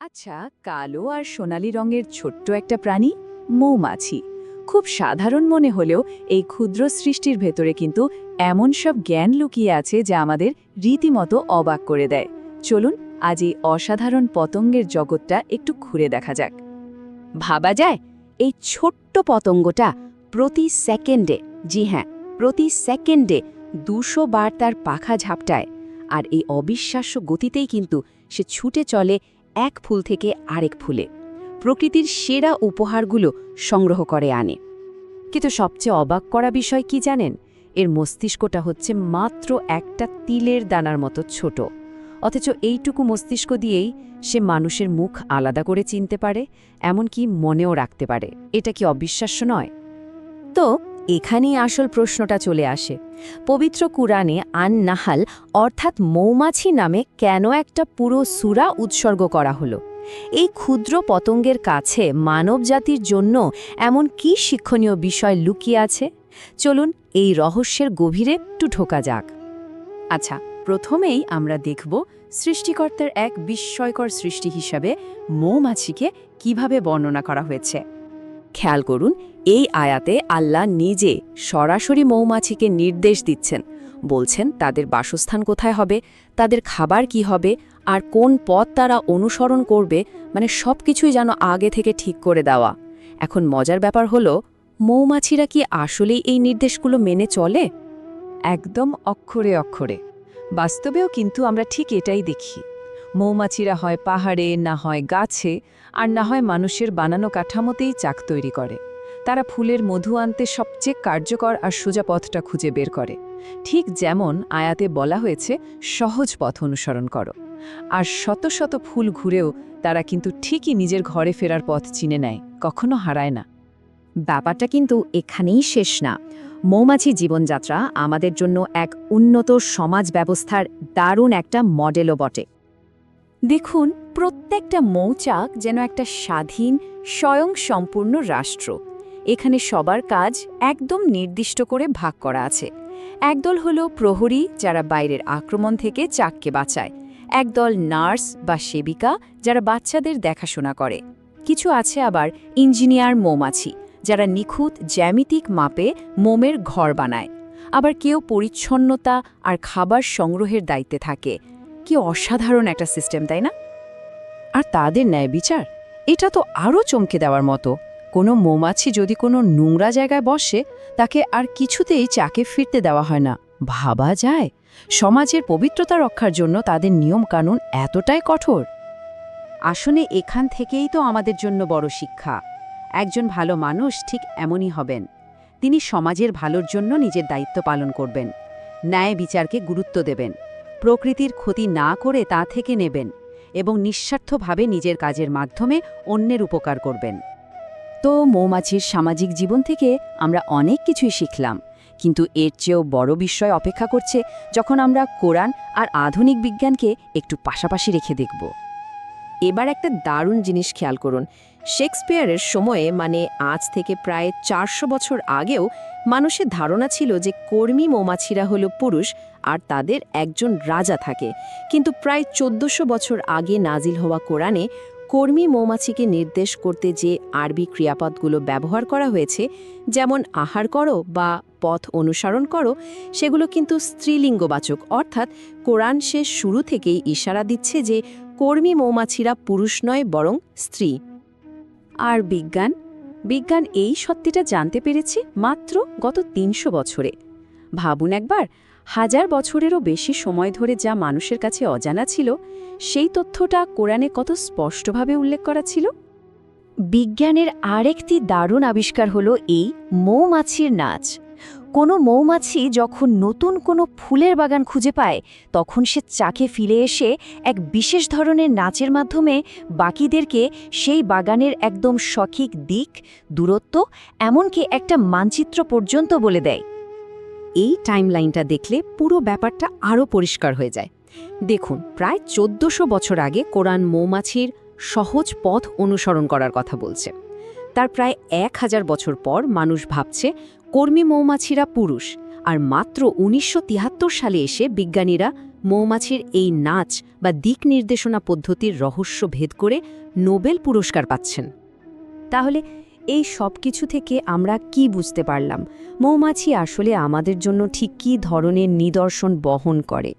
আচ্ছা কালো আর সোনালী রঙের ছোট্ট একটা প্রাণী, মৌমাছি। খুব সাধারণ মনে হলেও এই ক্ষুদ্র সৃষ্টির ভেতরে কিন্তু এমন সব জ্ঞান লুকিয়ে আছে যা আমাদের রীতিমতো অবাক করে দেয়। চলুন, আজ এই অসাধারণ পতঙ্গের জগৎটা একটু ঘুরে দেখা যাক। ভাবা যায়, এই ছোট্ট পতঙ্গটা প্রতি সেকেন্ডে, জি হ্যাঁ প্রতি সেকেন্ডে দুশো বার তার পাখা ঝাপটায়, আর এই অবিশ্বাস্য গতিতেই কিন্তু সে ছুটে চলে এক ফুল থেকে আরেক ফুলে। প্রকৃতির সেরা উপহারগুলো সংগ্রহ করে আনে। কিন্তু সবচেয়ে অবাক করা বিষয় কি জানেন? এর মস্তিষ্কটা হচ্ছে মাত্র একটা তিলের দানার মতো ছোট। অথচ এইটুকু মস্তিষ্ক দিয়েই সে মানুষের মুখ আলাদা করে চিনতে পারে, এমনকি মনেও রাখতে পারে। এটা কি অবিশ্বাস্য নয়? তো এখানেই আসল প্রশ্নটা চলে আসে। পবিত্র কুরআনে আন নাহাল অর্থাৎ মৌমাছি নামে কেন একটা পুরো সুরা উৎসর্গ করা হলো? এই ক্ষুদ্র পতঙ্গের কাছে মানবজাতির জন্য এমন কি শিক্ষণীয় বিষয় লুকিয়ে আছে? চলুন এই রহস্যের গভীরে একটু ঢোকা যাক। আচ্ছা প্রথমেই আমরা দেখব সৃষ্টিকর্তার এক বিস্ময়কর সৃষ্টি হিসাবে মৌমাছিকে কীভাবে বর্ণনা করা হয়েছে। খেয়াল করুন, এই আয়াতে আল্লাহ নিজে সরাসরি মৌমাছিকে নির্দেশ দিচ্ছেন। বলছেন, তাদের বাসস্থান কোথায় হবে, তাদের খাবার কি হবে, আর কোন পথ তারা অনুসরণ করবে মানে সব কিছুই যেন আগে থেকে ঠিক করে দেওয়া। এখন মজার ব্যাপার হলো, মৌমাছিরা কি আসলেই এই নির্দেশগুলো মেনে চলে? একদম অক্ষরে অক্ষরে। বাস্তবেও কিন্তু আমরা ঠিক এটাই দেখি। মৌমাছিরা হয় পাহাড়ে, না হয় গাছে, আর না হয় মানুষের বানানো কাঠামোতেই চাক তৈরি করে। তারা ফুলের মধু আনতে সবচেয়ে কার্যকর আর সোজা পথটা খুঁজে বের করে। ঠিক যেমন আয়াতে বলা হয়েছে, সহজ পথ অনুসরণ করো। আর শত শত ফুল ঘুরেও তারা কিন্তু ঠিকই নিজের ঘরে ফেরার পথ চিনে নেয়, কখনো হারায় না। ব্যাপারটা কিন্তু এখানেই শেষ না। মৌমাছি জীবনযাত্রা আমাদের জন্য এক উন্নত সমাজ ব্যবস্থার দারুণ একটা মডেলও বটে। দেখুন, প্রত্যেকটা মৌচাক যেন একটা স্বাধীন স্বয়ং সম্পূর্ণ রাষ্ট্র। এখানে সবার কাজ একদম নির্দিষ্ট করে ভাগ করা আছে। একদল হল প্রহরী, যারা বাইরের আক্রমণ থেকে চাককে বাঁচায়। একদল নার্স বা সেবিকা, যারা বাচ্চাদের দেখাশোনা করে। কিছু আছে আবার ইঞ্জিনিয়ার মৌমাছি, যারা নিখুঁত জ্যামিতিক মাপে মোমের ঘর বানায়। আবার কেউ পরিচ্ছন্নতা আর খাবার সংগ্রহের দায়িত্বে থাকে। কি অসাধারণ একটা সিস্টেম, তাই না? আর তাদের ন্যায় বিচার, এটা তো আরও চমকে দেওয়ার মতো। কোনো মৌমাছি যদি কোনো নোংরা জায়গায় বসে, তাকে আর কিছুতেই চাকে ফিরতে দেওয়া হয় না। ভাবা যায়, সমাজের পবিত্রতা রক্ষার জন্য তাদের নিয়মকানুন এতটাই কঠোর। আসলে এখান থেকেই তো আমাদের জন্য বড় শিক্ষা। একজন ভালো মানুষ ঠিক এমনই হবেন। তিনি সমাজের ভালোর জন্য নিজের দায়িত্ব পালন করবেন। ন্যায় বিচারকে গুরুত্ব দেবেন। প্রকৃতির ক্ষতি না করে তা থেকে নেবেন এবং নিঃস্বার্থভাবে নিজের কাজের মাধ্যমে অন্যের উপকার করবেন। তো মৌমাছির সামাজিক জীবন থেকে আমরা অনেক কিছুই শিখলাম, কিন্তু এর চেয়েও বড় বিষয় অপেক্ষা করছে যখন আমরা কোরআন আর আধুনিক বিজ্ঞানকে একটু পাশাপাশি রেখে দেখব। এবার একটা দারুণ জিনিস খেয়াল করুন শেক্সপিয়ারের সময়ে মানে আজ থেকে প্রায় চারশো বছর আগেও, মানুষের ধারণা ছিল যে কর্মী মৌমাছিরা হলো পুরুষ আর তাদের একজন রাজা থাকে। কিন্তু প্রায় চোদ্দশো বছর আগে নাজিল হওয়া কোরআনে কর্মী মৌমাছিকে নির্দেশ করতে যে আরবি ক্রিয়াপদগুলো ব্যবহার করা হয়েছে, যেমন আহার করো বা পথ অনুসরণ করো, সেগুলো কিন্তু স্ত্রীলিঙ্গবাচক। অর্থাৎ কোরআন সে শুরু থেকেই ইশারা দিচ্ছে যে কর্মী মৌমাছিরা পুরুষ নয়, বরং স্ত্রী। আর বিজ্ঞান? বিজ্ঞান এই সত্যিটা জানতে পেরেছে মাত্র গত তিনশো বছরে। ভাবুন একবার, হাজার বছরেরও বেশি সময় ধরে যা মানুষের কাছে অজানা ছিল, সেই তথ্যটা কোরআনে কত স্পষ্টভাবে উল্লেখ করা ছিল? বিজ্ঞানের আরেকটি দারুণ আবিষ্কার হল এই মৌমাছির নাচ। কোনো মৌমাছি যখন নতুন কোনো ফুলের বাগান খুঁজে পায়, তখন সে চাকে ফিরে এসে এক বিশেষ ধরনের নাচের মাধ্যমে বাকিদেরকে সেই বাগানের একদম সঠিক দিক, দূরত্ব, এমনকি একটা মানচিত্র পর্যন্ত বলে দেয়। এই টাইমলাইনটা দেখলে পুরো ব্যাপারটা আরও পরিষ্কার হয়ে যায়। দেখুন, প্রায় চোদ্দশো বছর আগে কোরআন মৌমাছির সহজ পথ অনুসরণ করার কথা বলছে। তার প্রায় এক হাজার বছর পর মানুষ ভাবছে কর্মী মৌমাছিরা পুরুষ, আর মাত্র উনিশশো তিয়াত্তর সালে এসে বিজ্ঞানীরা মৌমাছির এই নাচ বা দিক নির্দেশনা পদ্ধতির রহস্য ভেদ করে নোবেল পুরস্কার পাচ্ছেন। তাহলে এই সব কিছু থেকে আমরা কি বুঝতে পারলাম? মৌমাছি আসলে আমাদের জন্য ঠিক কী ধরনের নিদর্শন বহন করে?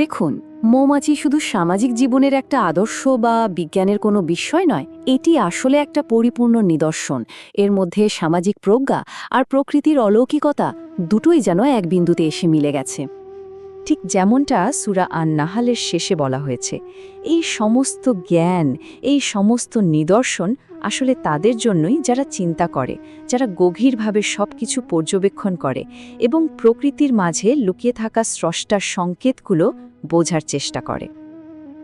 দেখুন, মৌমাছি শুধু সামাজিক জীবনের একটা আদর্শ বা বিজ্ঞানের কোনো বিষয় নয়, এটি আসলে একটা পরিপূর্ণ নিদর্শন। এর মধ্যে সামাজিক প্রজ্ঞা আর প্রকৃতির অলৌকিকতা দুটোই যেন এক বিন্দুতে এসে মিলে গেছে। ঠিক যেমনটা সুরা আন নাহালের শেষে বলা হয়েছে, এই সমস্ত জ্ঞান, এই সমস্ত নিদর্শন আসলে তাদের জন্যই যারা চিন্তা করে, যারা গভীরভাবে সব কিছু পর্যবেক্ষণ করে এবং প্রকৃতির মাঝে লুকিয়ে থাকা স্রষ্টার সংকেতগুলো বোঝার চেষ্টা করে।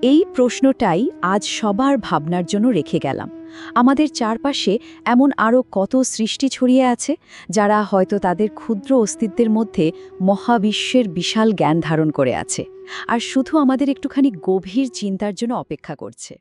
এই প্রশ্নটাই আজ সবার ভাবনার জন্য রেখে গেলাম। আমাদের চারপাশে এমন আরও কত সৃষ্টি ছড়িয়ে আছে, যারা হয়তো তাদের ক্ষুদ্র অস্তিত্বের মধ্যে মহাবিশ্বের বিশাল জ্ঞান ধারণ করে আছে, আর শুধু আমাদের একটুখানি গভীর চিন্তার জন্য অপেক্ষা করছে।